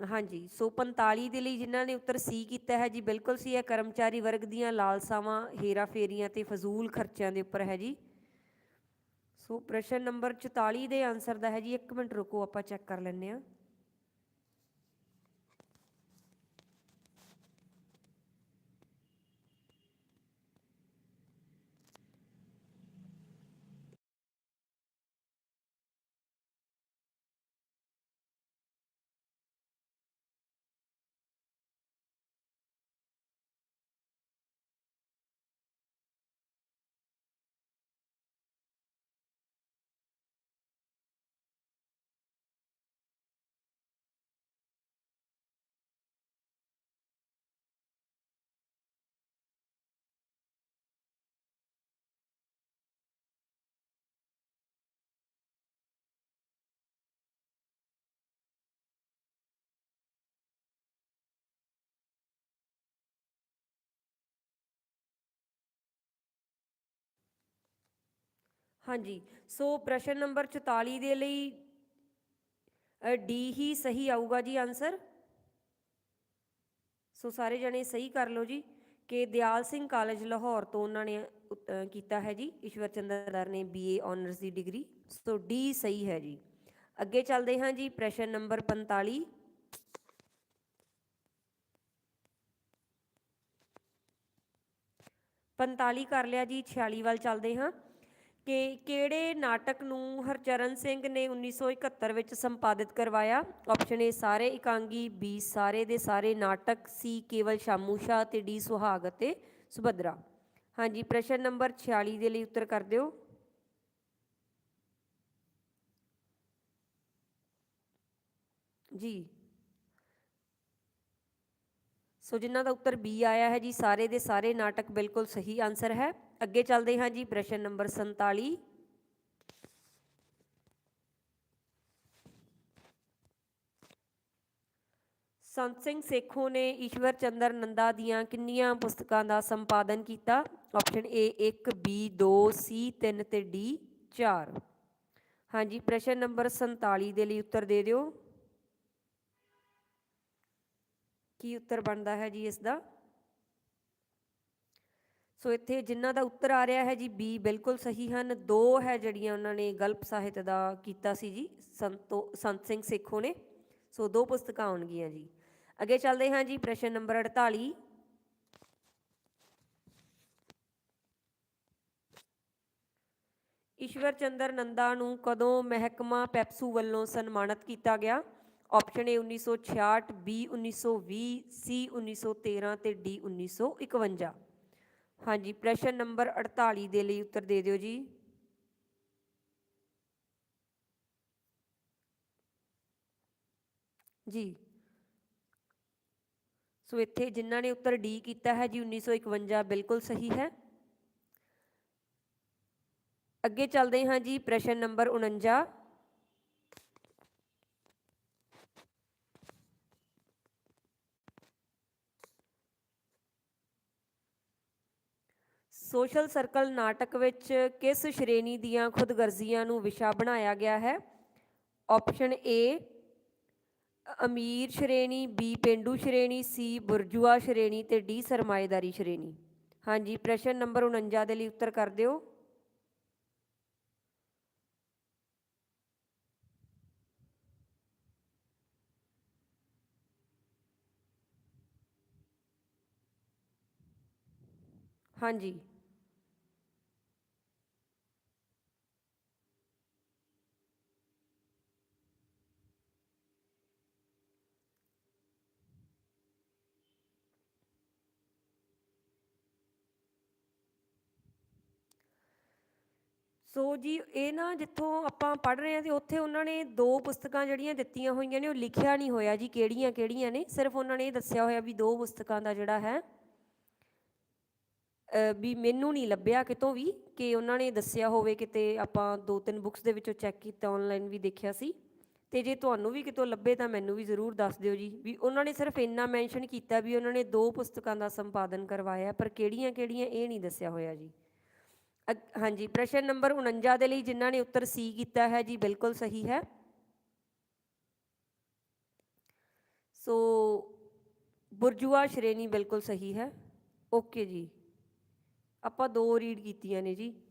ਹਾਂਜੀ, ਸੋ 45 ਦੇ ਲਈ ਜਿਨ੍ਹਾਂ ਨੇ ਉੱਤਰ ਸੀ ਕੀਤਾ ਹੈ ਜੀ, ਬਿਲਕੁਲ ਸੀ ਹੈ ਕਰਮਚਾਰੀ ਵਰਗ ਦੀਆਂ ਲਾਲਸਾਵਾਂ, ਹੇਰਾ ਫੇਰੀਆਂ ਤੇ ਫਜ਼ੂਲ ਖਰਚਿਆਂ ਦੇ ਉੱਪਰ ਹੈ ਜੀ। ਸੋ ਪ੍ਰਸ਼ਨ ਨੰਬਰ 44 ਦੇ ਆਨਸਰ ਦਾ ਹੈ ਜੀ 1 ਮਿੰਟ ਰੁਕੋ, ਆਪਾਂ ਚੈੱਕ ਕਰ ਲੈਂਦੇ ਹਾਂ। ਹਾਂਜੀ, ਸੋ ਪ੍ਰਸ਼ਨ ਨੰਬਰ 44 ਦੇ ਲਈ ਡੀ ਹੀ ਸਹੀ ਆਊਗਾ ਜੀ ਆਨਸਰ ਸੋ ਸਾਰੇ ਜਣੇ ਸਹੀ ਕਰ ਲਓ ਜੀ, ਕਿ ਦਿਆਲ ਸਿੰਘ ਕਾਲਜ ਲਾਹੌਰ ਤੋਂ ਉਹਨਾਂ ਨੇ ਕੀਤਾ ਹੈ ਜੀ, ਈਸ਼ਵਰ ਚੰਦਰ ਦਰ ਨੇ ਬੀਏ ਆਨਰਸ ਦੀ ਡਿਗਰੀ ਸੋ ਡੀ ਸਹੀ ਹੈ ਜੀ। ਅੱਗੇ ਚੱਲਦੇ ਹਾਂ ਜੀ, ਪ੍ਰਸ਼ਨ ਨੰਬਰ 45 45 ਕਰ ਲਿਆ ਜੀ 46 ਵੱਲ ਚੱਲਦੇ ਹਾਂ। ਕਿ ਕਿਹੜੇ ਨਾਟਕ ਨੂੰ ਹਰਚਰਨ ਸਿੰਘ ਨੇ 1971 ਵਿੱਚ ਸੰਪਾਦਿਤ ਕਰਵਾਇਆ? ਆਪਸ਼ਨ ਏ ਸਾਰੇ ਇਕਾਂਗੀ ਬੀ ਸਾਰੇ ਦੇ ਸਾਰੇ ਨਾਟਕ ਸੀ ਕੇਵਲ ਸ਼ਾਮੂ ਸ਼ਾਹ ਤੇ ਡੀ ਸੁਹਾਗ ਅਤੇ ਸੁਭਦਰਾ। ਹਾਂਜੀ, ਪ੍ਰਸ਼ਨ ਨੰਬਰ 46 ਦੇ ਲਈ ਉੱਤਰ ਕਰ ਦਿਓ। ਜੀ। ਸੋ ਜਿਨ੍ਹਾਂ ਦਾ ਉੱਤਰ ਬੀ ਆਇਆ ਹੈ ਜੀ, ਸਾਰੇ ਦੇ ਸਾਰੇ ਨਾਟਕ ਬਿਲਕੁਲ ਸਹੀ ਆਨਸਰ ਹੈ। ਅੱਗੇ ਚੱਲਦੇ ਹਾਂ ਜੀ, ਪ੍ਰਸ਼ਨ ਨੰਬਰ 47 ਸੰਤ ਸਿੰਘ ਸੇਖੋਂ ਨੇ ਈਸ਼ਵਰ ਚੰਦਰ ਨੰਦਾ ਦੀਆਂ ਕਿੰਨੀਆਂ ਪੁਸਤਕਾਂ ਦਾ ਸੰਪਾਦਨ ਕੀਤਾ? ਆਪਸ਼ਨ ਏ 1 ਬੀ 2 ਸੀ 3 ਤੇ ਡੀ 4 ਹਾਂਜੀ, ਪ੍ਰਸ਼ਨ ਨੰਬਰ 47 ਦੇ ਲਈ ਉੱਤਰ ਦੇ ਦਿਓ। ਕੀ ਉੱਤਰ ਬਣਦਾ ਹੈ ਜੀ ਇਸ ਦਾ? ਸੋ ਇੱਥੇ ਜਿਨ੍ਹਾਂ ਦਾ ਉੱਤਰ ਆ ਰਿਹਾ ਹੈ ਜੀ, ਬੀ ਬਿਲਕੁਲ ਸਹੀ ਹਨ। ਦੋ ਹੈ ਜਿਹੜੀਆਂ ਉਹਨਾਂ ਨੇ ਗਲਪ ਸਾਹਿਤ ਦਾ ਕੀਤਾ ਸੀ ਜੀ, ਸੰਤੋ, ਸੰਤ ਸਿੰਘ ਸੇਖੋ ਨੇ। ਸੋ ਦੋ ਪੁਸਤਕਾਂ ਆਉਣਗੀਆਂ ਜੀ। ਅੱਗੇ ਚੱਲਦੇ ਹਾਂ ਜੀ, ਪ੍ਰਸ਼ਨ ਨੰਬਰ 48 ਈਸ਼ਵਰ ਚੰਦਰ ਨੰਦਾ ਨੂੰ ਕਦੋਂ ਮਹਿਕਮਾ ਪੈਪਸੂ ਵੱਲੋਂ ਸਨਮਾਨਿਤ ਕੀਤਾ ਗਿਆ? ਆਪਸ਼ਨ ਏ 1966 ਬੀ 1920 ਸੀ 1913 ਤੇ ਡੀ 1951 ਹਾਂਜੀ, ਪ੍ਰਸ਼ਨ ਨੰਬਰ 48 ਦੇ ਲਈ ਉੱਤਰ ਦੇ ਦਿਓ ਜੀ। ਜੀ। ਸੋ ਇੱਥੇ ਜਿਨ੍ਹਾਂ ਨੇ ਉੱਤਰ ਡੀ ਕੀਤਾ ਹੈ ਜੀ 1951 ਬਿਲਕੁਲ ਸਹੀ ਹੈ। ਅੱਗੇ ਚੱਲਦੇ ਹਾਂ ਜੀ, ਪ੍ਰਸ਼ਨ ਨੰਬਰ 49 ਸੋਸ਼ਲ ਸਰਕਲ ਨਾਟਕ ਵਿੱਚ ਕਿਸ ਸ਼੍ਰੇਣੀ ਦੀਆਂ ਖੁਦਗਰਜ਼ੀਆਂ ਨੂੰ ਵਿਸ਼ਾ ਬਣਾਇਆ ਗਿਆ ਹੈ? ਆਪਸ਼ਨ ਏ ਅਮੀਰ ਸ਼੍ਰੇਣੀ ਬੀ ਪਿੰਡੂ ਸ਼੍ਰੇਣੀ ਸੀ ਬੁਰਜੂਆ ਸ਼੍ਰੇਣੀ ਤੇ ਡੀ ਸਰਮਾਏਦਾਰੀ ਸ਼੍ਰੇਣੀ। ਹਾਂਜੀ, ਪ੍ਰਸ਼ਨ ਨੰਬਰ 49 ਦੇ ਲਈ ਉੱਤਰ ਕਰ ਦਿਓ। ਹਾਂਜੀ। ਸੋ ਜੀ, ਇਹ ਨਾ ਜਿੱਥੋਂ ਆਪਾਂ ਪੜ੍ਹ ਰਹੇ ਹਾਂ ਤੇ ਉੱਥੇ ਉਹਨਾਂ ਨੇ ਦੋ ਪੁਸਤਕਾਂ ਜਿਹੜੀਆਂ ਦਿੱਤੀਆਂ ਹੋਈਆਂ ਨੇ, ਉਹ ਲਿਖਿਆ ਨਹੀਂ ਹੋਇਆ ਜੀ, ਕਿਹੜੀਆਂ ਕਿਹੜੀਆਂ ਨੇ? ਸਿਰਫ ਉਹਨਾਂ ਨੇ ਇਹ ਦੱਸਿਆ ਹੋਇਆ ਵੀ ਦੋ ਪੁਸਤਕਾਂ ਦਾ ਜਿਹੜਾ ਹੈ ਵੀ ਮੈਨੂੰ ਨਹੀਂ ਲੱਭਿਆ ਕਿਤੋਂ ਵੀ, ਕਿ ਉਹਨਾਂ ਨੇ ਦੱਸਿਆ ਹੋਵੇ ਕਿਤੇ ਆਪਾਂ ਦੋ ਤਿੰਨ ਬੁੱਕਸ ਦੇ ਵਿੱਚੋਂ ਚੈੱਕ ਕੀਤਾ ਆਨਲਾਈਨ ਵੀ ਦੇਖਿਆ ਸੀ। ਤੇ ਜੇ ਤੁਹਾਨੂੰ ਵੀ ਕਿਤੋਂ ਲੱਭੇ ਤਾਂ ਮੈਨੂੰ ਵੀ ਜ਼ਰੂਰ ਦੱਸ ਦਿਓ ਜੀ, ਵੀ ਉਹਨਾਂ ਨੇ ਸਿਰਫ ਇੰਨਾ ਮੈਂਸ਼ਨ ਕੀਤਾ ਵੀ ਉਹਨਾਂ ਨੇ ਦੋ ਪੁਸਤਕਾਂ ਦਾ ਸੰਪਾਦਨ ਕਰਵਾਇਆ, ਪਰ ਕਿਹੜੀਆਂ ਕਿਹੜੀਆਂ ਇਹ ਨਹੀਂ ਦੱਸਿਆ ਹੋਇਆ ਜੀ। ਅਗ- ਹਾਂਜੀ, ਪ੍ਰਸ਼ਨ ਨੰਬਰ 49 ਦੇ ਲਈ ਜਿਨ੍ਹਾਂ ਨੇ ਉੱਤਰ ਸੀ ਕੀਤਾ ਹੈ, ਜੀ ਬਿਲਕੁਲ ਸਹੀ ਹੈ। ਸੋ ਬੁਰਜੂਆ ਸ਼੍ਰੇਣੀ ਬਿਲਕੁਲ ਸਹੀ ਹੈ। ਓਕੇ ਜੀ। ਆਪਾਂ ਦੋ ਰੀਡ ਕੀਤੀਆਂ ਨੇ ਜੀ।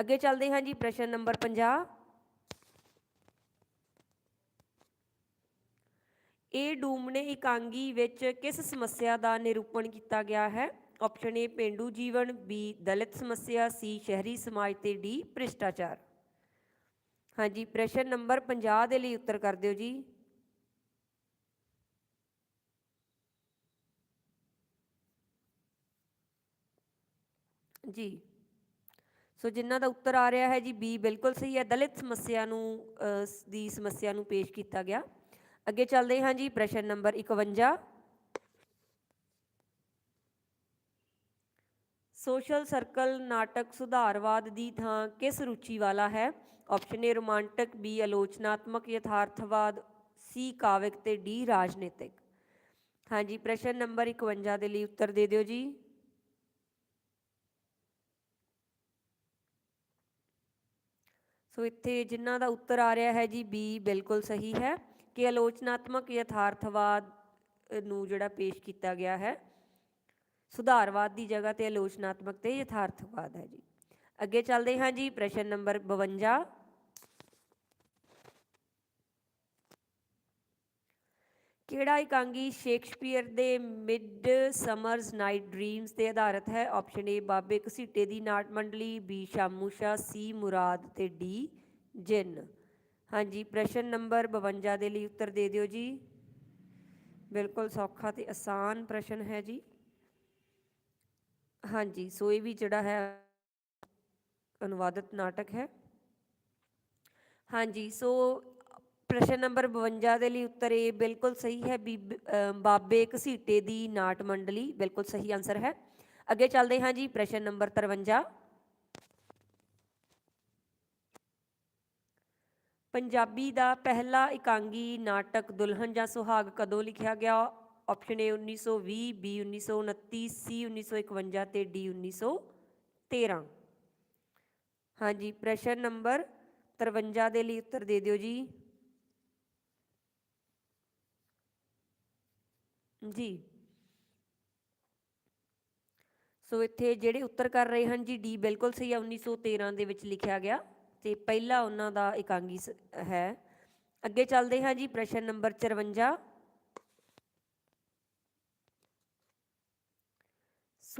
ਅੱਗੇ ਚੱਲਦੇ ਹਾਂ ਜੀ, ਪ੍ਰਸ਼ਨ ਨੰਬਰ 50 ਇਹ ਡੂਮਣੇ ਇਕਾਂਗੀ ਵਿੱਚ ਕਿਸ ਸਮੱਸਿਆ ਦਾ ਨਿਰੂਪਣ ਕੀਤਾ ਗਿਆ ਹੈ? ਆਪਸ਼ਨ ਏ ਪਿੰਡੂ ਜੀਵਨ ਬੀ ਦਲਿਤ ਸਮੱਸਿਆ ਸੀ ਸ਼ਹਿਰੀ ਸਮਾਜ ਤੇ ਡੀ ਭ੍ਰਿਸ਼ਟਾਚਾਰ ਹਾਂਜੀ, ਪ੍ਰਸ਼ਨ ਨੰਬਰ 50 ਦੇ ਲਈ ਉੱਤਰ ਕਰ ਦਿਓ ਜੀ। ਜੀ। ਸੋ ਜਿਨ੍ਹਾਂ ਦਾ ਉੱਤਰ ਆ ਰਿਹਾ ਹੈ ਜੀ ਬੀ ਬਿਲਕੁਲ ਸਹੀ ਹੈ। ਦਲਿਤ ਸਮੱਸਿਆ ਨੂੰ ਦੀ ਸਮੱਸਿਆ ਨੂੰ ਪੇਸ਼ ਕੀਤਾ ਗਿਆ। ਅੱਗੇ ਚੱਲਦੇ ਹਾਂ ਜੀ, ਪ੍ਰਸ਼ਨ ਨੰਬਰ 51 ਸੋਸ਼ਲ ਸਰਕਲ ਨਾਟਕ ਸੁਧਾਰਵਾਦ ਦੀ ਥਾਂ ਕਿਸ ਰੁਚੀ ਵਾਲਾ ਹੈ? ਆਪਸ਼ਨ ਏ ਰੋਮਾਂਟਿਕ ਬੀ ਆਲੋਚਨਾਤਮਕ, ਯਥਾਰਥਵਾਦ ਸੀ ਕਾਵਿਕ ਤੇ ਡੀ ਰਾਜਨੀਤਿਕ। ਹਾਂਜੀ, ਪ੍ਰਸ਼ਨ ਨੰਬਰ 51 ਦੇ ਲਈ ਉੱਤਰ ਦੇ ਦਿਓ ਜੀ। ਸੋ ਇੱਥੇ ਜਿਨ੍ਹਾਂ ਦਾ ਉੱਤਰ ਆ ਰਿਹਾ ਹੈ ਜੀ ਬੀ ਬਿਲਕੁਲ ਸਹੀ ਹੈ ਕਿ ਆਲੋਚਨਾਤਮਕ ਯਥਾਰਥਵਾਦ ਨੂੰ ਜਿਹੜਾ ਪੇਸ਼ ਕੀਤਾ ਗਿਆ ਹੈ। ਸੁਧਾਰਵਾਦ ਦੀ ਜਗ੍ਹਾ ਤੇ ਆਲੋਚਨਾਤਮਕ ਤੇ ਯਥਾਰਥਵਾਦ ਹੈ ਜੀ। ਅੱਗੇ ਚੱਲਦੇ ਹਾਂ ਜੀ, ਪ੍ਰਸ਼ਨ ਨੰਬਰ 52 ਕਿਹੜਾ ਇਕਾਂਗੀ ਸ਼ੇਕਸਪੀਅਰ ਦੇ ਮਿਡ ਸਮਰਸ ਨਾਈਟ ਡ੍ਰੀਮਸ ਤੇ ਆਧਾਰਿਤ ਹੈ? ਆਪਸ਼ਨ ਏ, ਬਾਬੇ ਘਸੀਟੇ ਦੀ ਨਾਟ ਮੰਡਲੀ, ਬੀ ਸ਼ਾਮੂਸ਼ਾ ਸੀ, ਮੁਰਾਦ ਤੇ ਡੀ, ਜਿੰਨ। ਹਾਂਜੀ, ਪ੍ਰਸ਼ਨ ਨੰਬਰ 52 ਦੇ ਲਈ ਉੱਤਰ ਦੇ ਦਿਓ ਜੀ। ਬਿਲਕੁਲ ਸੌਖਾ ਤੇ ਆਸਾਨ ਪ੍ਰਸ਼ਨ ਹੈ ਜੀ। ਹਾਂਜੀ, ਸੋ ਇਹ ਵੀ ਜਿਹੜਾ ਹੈ ਅਨੁਵਾਦਿਤ ਨਾਟਕ ਹੈ। ਹਾਂਜੀ, ਸੋ ਪ੍ਰਸ਼ਨ ਨੰਬਰ 52 ਦੇ ਲਈ ਉੱਤਰ ਇਹ ਬਿਲਕੁਲ ਸਹੀ ਹੈ। ਬੀਬ- ਬਾਬੇ ਘਸੀਟੇ ਦੀ ਨਾਟ ਮੰਡਲੀ, ਬਿਲਕੁਲ ਸਹੀ ਆਨਸਰ ਹੈ। ਅੱਗੇ ਚੱਲਦੇ ਹਾਂ ਜੀ, ਪ੍ਰਸ਼ਨ ਨੰਬਰ 53 ਪੰਜਾਬੀ ਦਾ ਪਹਿਲਾ ਇਕਾਂਗੀ ਨਾਟਕ ਦੁਲਹਨ ਜਾਂ ਸੁਹਾਗ ਕਦੋਂ ਲਿਖਿਆ ਗਿਆ? ਆਪਸ਼ਨ ਏ 1920 ਬੀ 1929 ਸੀ 1951 ਤੇ ਡੀ 1913 ਹਾਂਜੀ, ਪ੍ਰਸ਼ਨ ਨੰਬਰ 53 ਦੇ ਲਈ ਉੱਤਰ ਦੇ ਦਿਓ ਜੀ। ਜੀ। ਸੋ ਇੱਥੇ ਜਿਹੜੇ ਉੱਤਰ ਕਰ ਰਹੇ ਹਨ ਜੀ, ਡੀ ਬਿਲਕੁਲ ਸਹੀ ਹੈ 1913 ਦੇ ਵਿੱਚ ਲਿਖਿਆ ਗਿਆ। ਤੇ ਪਹਿਲਾ ਉਹਨਾਂ ਦਾ ਇਕਾਂਗੀ ਸ- ਹੈ। ਅੱਗੇ ਚੱਲਦੇ ਹਾਂ ਜੀ, ਪ੍ਰਸ਼ਨ ਨੰਬਰ 54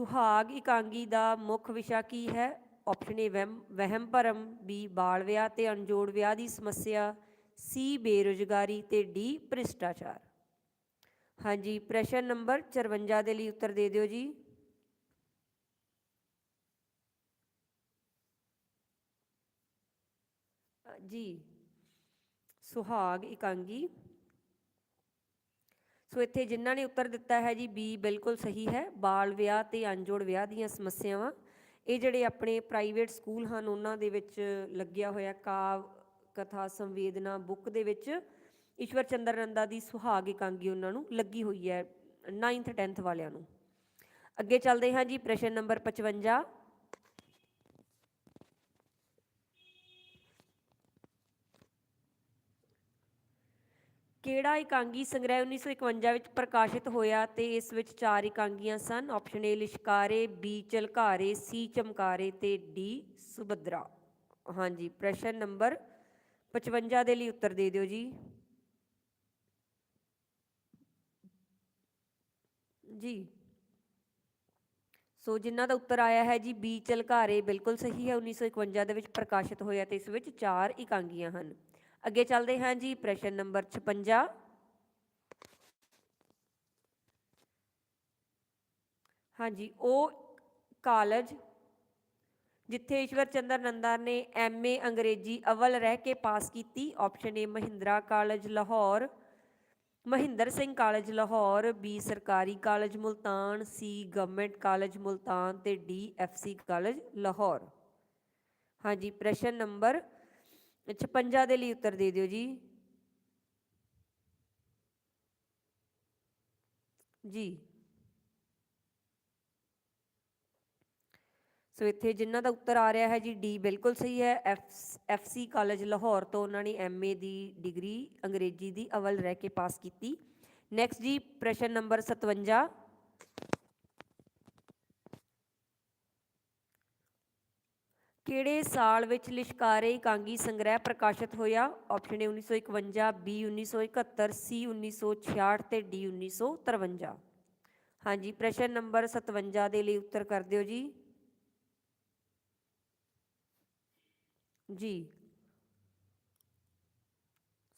ਸੁਹਾਗ ਇਕਾਂਗੀ ਦਾ ਮੁੱਖ ਵਿਸ਼ਾ ਕੀ ਹੈ? ਆਪਸ਼ਨ ਏ ਵਹਿਮ ਵਹਿਮ ਭਰਮ ਬੀ ਬਾਲ ਵਿਆਹ ਤੇ ਅਣਜੋੜ ਵਿਆਹ ਦੀ ਸਮੱਸਿਆ ਸੀ ਬੇਰੁਜ਼ਗਾਰੀ ਤੇ ਡੀ ਭ੍ਰਿਸ਼ਟਾਚਾਰ। ਹਾਂਜੀ, ਪ੍ਰਸ਼ਨ ਨੰਬਰ 54 ਦੇ ਲਈ ਉੱਤਰ ਦੇ ਦਿਓ ਜੀ। ਜੀ, ਸੁਹਾਗ ਇਕਾਂਗੀ। ਸੋ ਇੱਥੇ ਜਿਨ੍ਹਾਂ ਨੇ ਉੱਤਰ ਦਿੱਤਾ ਹੈ ਜੀ, ਬੀ ਬਿਲਕੁਲ ਸਹੀ ਹੈ। ਬਾਲ ਵਿਆਹ ਤੇ ਅਣਜੋੜ ਵਿਆਹ ਦੀਆਂ ਸਮੱਸਿਆਵਾਂ। ਇਹ ਜਿਹੜੇ ਆਪਣੇ ਪ੍ਰਾਈਵੇਟ ਸਕੂਲ ਹਨ, ਉਹਨਾਂ ਦੇ ਵਿੱਚ ਲੱਗਿਆ ਹੋਇਆ ਕਾਵ, ਕਥਾ, ਸੰਵੇਦਨਾ ਬੁੱਕ ਦੇ ਵਿੱਚ ਈਸ਼ਵਰ ਚੰਦਰ ਨੰਦਾ ਦੀ ਸੁਹਾਗ ਇਕਾਂਗੀ ਉਹਨਾਂ ਨੂੰ ਲੱਗੀ ਹੋਈ ਹੈ 9th 10th ਵਾਲਿਆਂ ਨੂੰ। ਅੱਗੇ ਚੱਲਦੇ ਹਾਂ ਜੀ, ਪ੍ਰਸ਼ਨ ਨੰਬਰ 55 ਕਿਹੜਾ ਇਕਾਂਗੀ ਸੰਗ੍ਰਹਿ 1951 ਵਿੱਚ ਪ੍ਰਕਾਸ਼ਿਤ ਹੋਇਆ ਤੇ ਇਸ ਵਿੱਚ ਚਾਰ ਇਕਾਂਗੀਆਂ ਸਨ? ਆਪਸ਼ਨ ਏ ਲਿਸ਼ਕਾਰੇ ਬੀ ਝਲਕਾਰੇ ਸੀ ਚਮਕਾਰੇ ਤੇ ਡੀ ਸੁਭਦਰਾ। ਹਾਂਜੀ, ਪ੍ਰਸ਼ਨ ਨੰਬਰ 55 ਦੇ ਲਈ ਉੱਤਰ ਦੇ ਦਿਓ ਜੀ। ਜੀ। ਸੋ ਜਿਨ੍ਹਾਂ ਦਾ ਉੱਤਰ ਆਇਆ ਹੈ ਜੀ ਬੀ ਝਲਕਾਰੇ ਬਿਲਕੁਲ ਸਹੀ ਹੈ। 1951 ਦੇ ਵਿੱਚ ਪ੍ਰਕਾਸ਼ਿਤ ਹੋਇਆ ਤੇ ਇਸ ਵਿੱਚ ਚਾਰ ਇਕਾਂਗੀਆਂ ਹਨ। ਅੱਗੇ ਚੱਲਦੇ ਹਾਂ ਜੀ, ਪ੍ਰਸ਼ਨ ਨੰਬਰ 56 ਹਾਂਜੀ, ਉਹ ਕਾਲਜ ਜਿੱਥੇ ਈਸ਼ਵਰ ਚੰਦਰ ਨੰਦਾ ਨੇ ਐਮਏ ਅੰਗਰੇਜ਼ੀ ਅਵਲ ਰਹਿ ਕੇ ਪਾਸ ਕੀਤੀ option A Mahindra college, Lahore. Mahindar Singh college, Lahore B ਸਰਕਾਰੀ college, Multan C government college, Multan ਤੇ ਡੀ ਐਫਸੀ ਕਾਲਜ, ਲਾਹੌਰ। ਹਾਂਜੀ, ਪ੍ਰਸ਼ਨ ਨੰਬਰ 56 ਦੇ ਲਈ ਉੱਤਰ ਦੇ ਦਿਓ ਜੀ। ਜੀ। ਸੋ ਇੱਥੇ ਜਿਨ੍ਹਾਂ ਦਾ ਉੱਤਰ ਆ ਰਿਹਾ ਹੈ ਜੀ ਡੀ ਬਿਲਕੁਲ ਸਹੀ ਹੈ। ਐਫ ਸੀ ਕਾਲਜ ਲਾਹੌਰ ਤੋਂ ਉਹਨਾਂ ਨੇ ਐਮਏ ਦੀ ਡਿਗਰੀ ਅੰਗਰੇਜ਼ੀ ਦੀ ਅਵਲ ਰਹਿ ਕੇ ਪਾਸ ਕੀਤੀ। ਨੈਕਸਟ ਜੀ, ਪ੍ਰਸ਼ਨ ਨੰਬਰ 57 ਕਿਹੜੇ ਸਾਲ ਵਿੱਚ ਲਿਸ਼ਕਾਰੇ ਇਕਾਂਗੀ ਸੰਗ੍ਰਹਿ ਪ੍ਰਕਾਸ਼ਿਤ ਹੋਇਆ? ਆਪਸ਼ਨ ਏ 1951 ਬੀ 1971 ਸੀ 1966 ਤੇ ਡੀ 1953 ਹਾਂਜੀ, ਪ੍ਰਸ਼ਨ ਨੰਬਰ 57 ਦੇ ਲਈ ਉੱਤਰ ਕਰ ਦਿਓ ਜੀ। ਜੀ।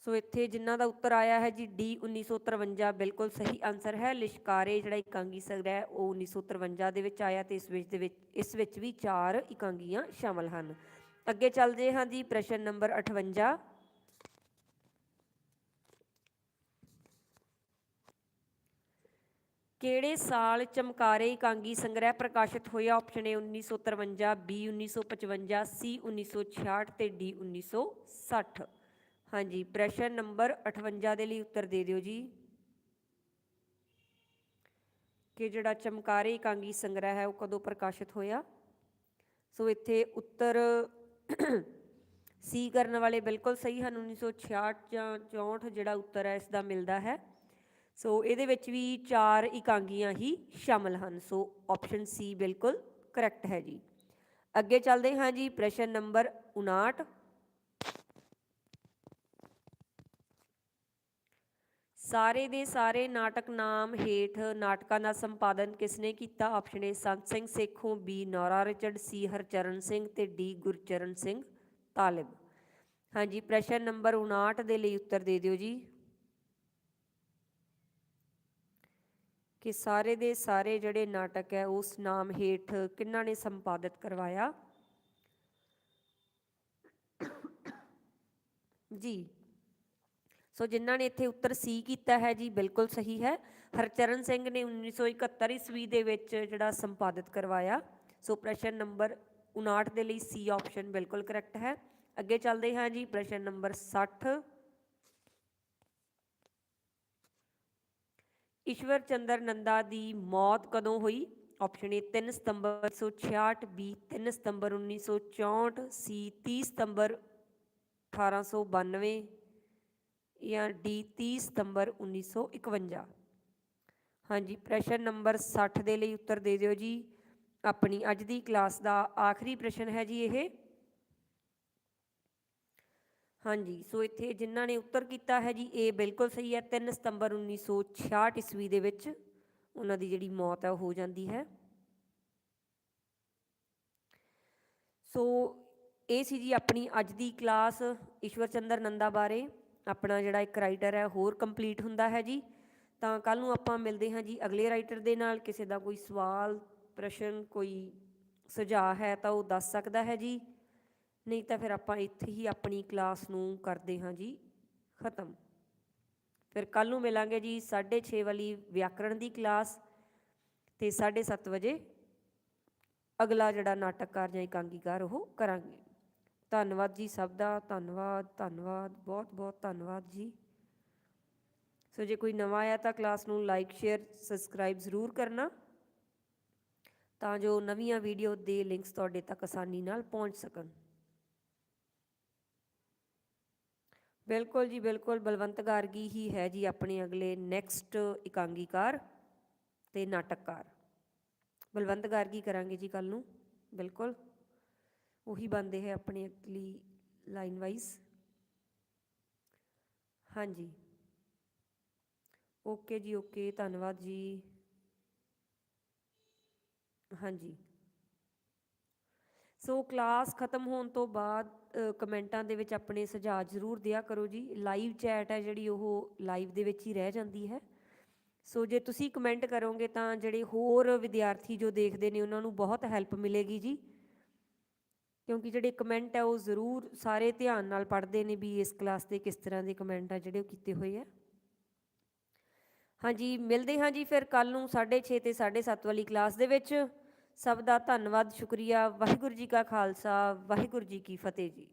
ਸੋ ਇੱਥੇ ਜਿਨ੍ਹਾਂ ਦਾ ਉੱਤਰ ਆਇਆ ਹੈ ਜੀ, ਡੀ 1953 ਬਿਲਕੁਲ ਸਹੀ ਆਨਸਰ ਹੈ। ਲਿਸ਼ਕਾਰੇ ਜਿਹੜਾ ਇਕਾਂਗੀ ਸੰਗ੍ਰਹਿ ਉਹ 1953 ਦੇ ਵਿੱਚ ਆਇਆ ਤੇ ਇਸ ਵਿੱਚ ਦੇ ਵਿੱਚ, ਇਸ ਵਿੱਚ ਵੀ ਚਾਰ ਇਕਾਂਗੀਆਂ ਸ਼ਾਮਲ ਹਨ। ਅੱਗੇ ਚੱਲਦੇ ਹਾਂ ਜੀ, ਪ੍ਰਸ਼ਨ ਨੰਬਰ 58 ਕਿਹੜੇ ਸਾਲ ਚਮਕਾਰੇ ਇਕਾਂਗੀ ਸੰਗ੍ਰਹਿ ਪ੍ਰਕਾਸ਼ਿਤ ਹੋਇਆ? ਆਪਸ਼ਨ ਏ 1953 ਬੀ 1955 ਸੀ 1966 ਤੇ ਡੀ 1960 ਹਾਂਜੀ, ਪ੍ਰਸ਼ਨ ਨੰਬਰ 58 ਦੇ ਲਈ ਉੱਤਰ ਦੇ ਦਿਓ ਜੀ। ਕਿ ਜਿਹੜਾ ਚਮਕਾਰੇ ਇਕਾਂਗੀ ਸੰਗ੍ਰਹਿ ਹੈ, ਉਹ ਕਦੋਂ ਪ੍ਰਕਾਸ਼ਿਤ ਹੋਇਆ? ਸੋ ਇੱਥੇ ਉੱਤਰ <clears throat> ਸੀ ਕਰਨ ਵਾਲੇ ਬਿਲਕੁਲ ਸਹੀ ਹਨ 1966 ਜਾਂ 64 ਜਿਹੜਾ ਉੱਤਰ ਹੈ, ਇਸ ਦਾ ਮਿਲਦਾ ਹੈ। ਸੋ ਇਹਦੇ ਵਿੱਚ ਵੀ ਚਾਰ ਇਕਾਂਗੀਆਂ ਹੀ ਸ਼ਾਮਲ ਹਨ, ਸੋ ਆਪਸ਼ਨ ਸੀ ਬਿਲਕੁਲ ਕਰੈਕਟ ਹੈ ਜੀ। ਅੱਗੇ ਚੱਲਦੇ ਹਾਂ ਜੀ, ਪ੍ਰਸ਼ਨ ਨੰਬਰ 59 ਸਾਰੇ ਦੇ ਸਾਰੇ ਨਾਟਕ ਨਾਮ ਹੇਠ ਨਾਟਕਾਂ ਦਾ ਸੰਪਾਦਨ ਕਿਸਨੇ ਕੀਤਾ? Option A Sant Singh Sekhon B Nora Richard C Harcharan Singh ਤੇ ਡੀ ਗੁਰਚਰਨ ਸਿੰਘ ਤਾਲਿਬ। ਹਾਂਜੀ, ਪ੍ਰਸ਼ਨ ਨੰਬਰ 59 ਦੇ ਲਈ ਉੱਤਰ ਦੇ ਦਿਓ ਜੀ। ਕਿ ਸਾਰੇ ਦੇ ਸਾਰੇ ਜਿਹੜੇ ਨਾਟਕ ਹੈ, ਉਸ ਨਾਮ ਹੇਠ ਕਿੰਨਾਂ ਨੇ ਸੰਪਾਦਿਤ ਕਰਵਾਇਆ? ਜੀ ਸੋ ਜਿਨ੍ਹਾਂ ਨੇ ਇੱਥੇ ਉੱਤਰ ਸੀ ਕੀਤਾ ਹੈ ਜੀ, ਬਿਲਕੁਲ ਸਹੀ ਹੈ। ਹਰਚਰਨ ਸਿੰਘ ਨੇ 1971 ਈਸਵੀ ਦੇ ਵਿੱਚ ਜਿਹੜਾ ਸੰਪਾਦਿਤ ਕਰਵਾਇਆ। ਸੋ ਪ੍ਰਸ਼ਨ ਨੰਬਰ 59 ਦੇ ਲਈ ਸੀ ਆਪਸ਼ਨ ਬਿਲਕੁਲ ਕਰੈਕਟ ਹੈ। ਅੱਗੇ ਚੱਲਦੇ ਹਾਂ ਜੀ, ਪ੍ਰਸ਼ਨ ਨੰਬਰ 60 ਈਸ਼ਵਰ ਚੰਦਰ ਨੰਦਾ ਦੀ ਮੌਤ ਕਦੋਂ ਹੋਈ? ਆਪਸ਼ਨ ਏ 3 ਸਤੰਬਰ 1966 ਬੀ 3 ਸਤੰਬਰ 1964 ਸੀ 30 ਸਤੰਬਰ 1892 ਜਾਂ ਡੀ 30 ਸਤੰਬਰ 1951 ਹਾਂਜੀ, ਪ੍ਰਸ਼ਨ ਨੰਬਰ 60 ਦੇ ਲਈ ਉੱਤਰ ਦੇ ਦਿਓ ਜੀ। ਆਪਣੀ ਅੱਜ ਦੀ ਕਲਾਸ ਦਾ ਆਖਰੀ ਪ੍ਰਸ਼ਨ ਹੈ ਜੀ ਇਹ। ਹਾਂਜੀ, ਸੋ ਇੱਥੇ ਜਿਨ੍ਹਾਂ ਨੇ ਉੱਤਰ ਕੀਤਾ ਹੈ ਜੀ, ਇਹ ਬਿਲਕੁਲ ਸਹੀ ਹੈ। 3 ਸਤੰਬਰ 1966 ਈਸਵੀ ਦੇ ਵਿੱਚ ਉਹਨਾਂ ਦੀ ਜਿਹੜੀ ਮੌਤ ਹੈ ਉਹ ਹੋ ਜਾਂਦੀ ਹੈ। ਸੋ ਇਹ ਸੀ ਜੀ ਆਪਣੀ ਅੱਜ ਦੀ ਕਲਾਸ ਈਸ਼ਵਰ ਚੰਦਰ ਨੰਦਾ ਬਾਰੇ। ਆਪਣਾ ਜਿਹੜਾ ਇੱਕ ਰਾਈਟਰ ਹੈ, ਹੋਰ ਕੰਪਲੀਟ ਹੁੰਦਾ ਹੈ ਜੀ। ਤਾਂ ਕੱਲ ਨੂੰ ਆਪਾਂ ਮਿਲਦੇ ਹਾਂ ਜੀ ਅਗਲੇ ਰਾਈਟਰ ਦੇ ਨਾਲ। ਕਿਸੇ ਦਾ ਕੋਈ ਸਵਾਲ, ਪ੍ਰਸ਼ਨ, ਕੋਈ ਸੁਝਾਅ ਹੈ ਤਾਂ ਉਹ ਦੱਸ ਸਕਦਾ ਹੈ ਜੀ। ਨਹੀਂ ਤਾਂ ਫਿਰ ਆਪਾਂ ਇੱਥੇ ਹੀ ਆਪਣੀ ਕਲਾਸ ਨੂੰ ਕਰਦੇ ਹਾਂ ਜੀ, ਖਤਮ। ਫਿਰ ਕੱਲ ਨੂੰ ਮਿਲਾਂਗੇ ਜੀ 6:30 ਵਾਲੀ ਵਿਆਕਰਣ ਦੀ ਕਲਾਸ ਤੇ 7:30 ਵਜੇ ਅਗਲਾ ਜਿਹੜਾ ਨਾਟਕਕਾਰ ਜਾਂ ਇਕਾਂਗੀਕਾਰ ਉਹ ਕਰਾਂਗੇ। ਧੰਨਵਾਦ ਜੀ ਸਭ ਦਾ, ਧੰਨਵਾਦ ਧੰਨਵਾਦ, ਬਹੁਤ ਬਹੁਤ ਧੰਨਵਾਦ ਜੀ। ਸੋ ਜੇ ਕੋਈ ਨਵਾਂ ਆਇਆ ਤਾਂ ਕਲਾਸ ਨੂੰ ਲਾਈਕ, ਸ਼ੇਅਰ, ਸਬਸਕ੍ਰਾਈਬ ਜ਼ਰੂਰ ਕਰਨਾ। ਤਾਂ ਜੋ ਨਵੀਆਂ ਵੀਡੀਓ ਦੇ ਲਿੰਕਸ ਤੁਹਾਡੇ ਤੱਕ ਆਸਾਨੀ ਨਾਲ ਪਹੁੰਚ ਸਕਣ। ਬਿਲਕੁਲ ਜੀ, ਬਿਲਕੁਲ ਬਲਵੰਤ ਗਾਰਗੀ ਹੀ ਹੈ ਜੀ ਆਪਣੇ ਅਗਲੇ ਨੈਕਸਟ ਇਕਾਂਗੀਕਾਰ ਤੇ ਨਾਟਕਕਾਰ। ਬਲਵੰਤ ਗਾਰਗੀ ਕਰਾਂਗੇ ਜੀ ਕੱਲ ਨੂੰ, ਬਿਲਕੁਲ। ਉਹੀ ਬੰਦੇ ਹੈ ਆਪਣੇ ਅਗਲੀ ਲਾਈਨ ਵਾਈਜ਼। ਹਾਂਜੀ। ਓਕੇ ਜੀ, ਓਕੇ, ਧੰਨਵਾਦ ਜੀ। ਹਾਂਜੀ। ਸੋ ਕਲਾਸ ਖਤਮ ਹੋਣ ਤੋਂ ਬਾਅਦ ਕਮੈਂਟਾਂ ਦੇ ਵਿੱਚ ਆਪਣੇ ਸੁਝਾਅ ਜ਼ਰੂਰ ਦਿਆ ਕਰੋ ਜੀ। ਲਾਈਵ ਚੈਟ ਹੈ ਜਿਹੜੀ ਉਹ ਲਾਈਵ ਦੇ ਵਿੱਚ ਹੀ ਰਹਿ ਜਾਂਦੀ ਹੈ। ਸੋ ਜੇ ਤੁਸੀਂ ਕਮੈਂਟ ਕਰੋਗੇ ਤਾਂ ਜਿਹੜੇ ਹੋਰ ਵਿਦਿਆਰਥੀ ਜੋ ਦੇਖਦੇ ਨੇ ਉਹਨਾਂ ਨੂੰ ਬਹੁਤ ਹੈਲਪ ਮਿਲੇਗੀ ਜੀ। ਕਿਉਂਕਿ ਜਿਹੜੇ ਕਮੈਂਟ ਹੈ ਉਹ ਜ਼ਰੂਰ ਸਾਰੇ ਧਿਆਨ ਨਾਲ ਪੜ੍ਹਦੇ ਨੇ ਵੀ ਇਸ ਕਲਾਸ ਦੇ ਕਿਸ ਤਰ੍ਹਾਂ ਦੇ ਕਮੈਂਟ ਆ ਜਿਹੜੇ ਉਹ ਕੀਤੇ ਹੋਏ ਆ। ਹਾਂਜੀ, ਮਿਲਦੇ ਹਾਂ ਜੀ ਫਿਰ ਕੱਲ ਨੂੰ 6:30 ਤੇ 7:30 ਵਾਲੀ ਕਲਾਸ ਦੇ ਵਿੱਚ। ਸਭ ਦਾ ਧੰਨਵਾਦ, ਸ਼ੁਕਰੀਆ। ਵਾਹਿਗੁਰੂ ਜੀ ਕਾ ਖਾਲਸਾ, ਵਾਹਿਗੁਰੂ ਜੀ ਕੀ ਫਤਿਹ ਜੀ।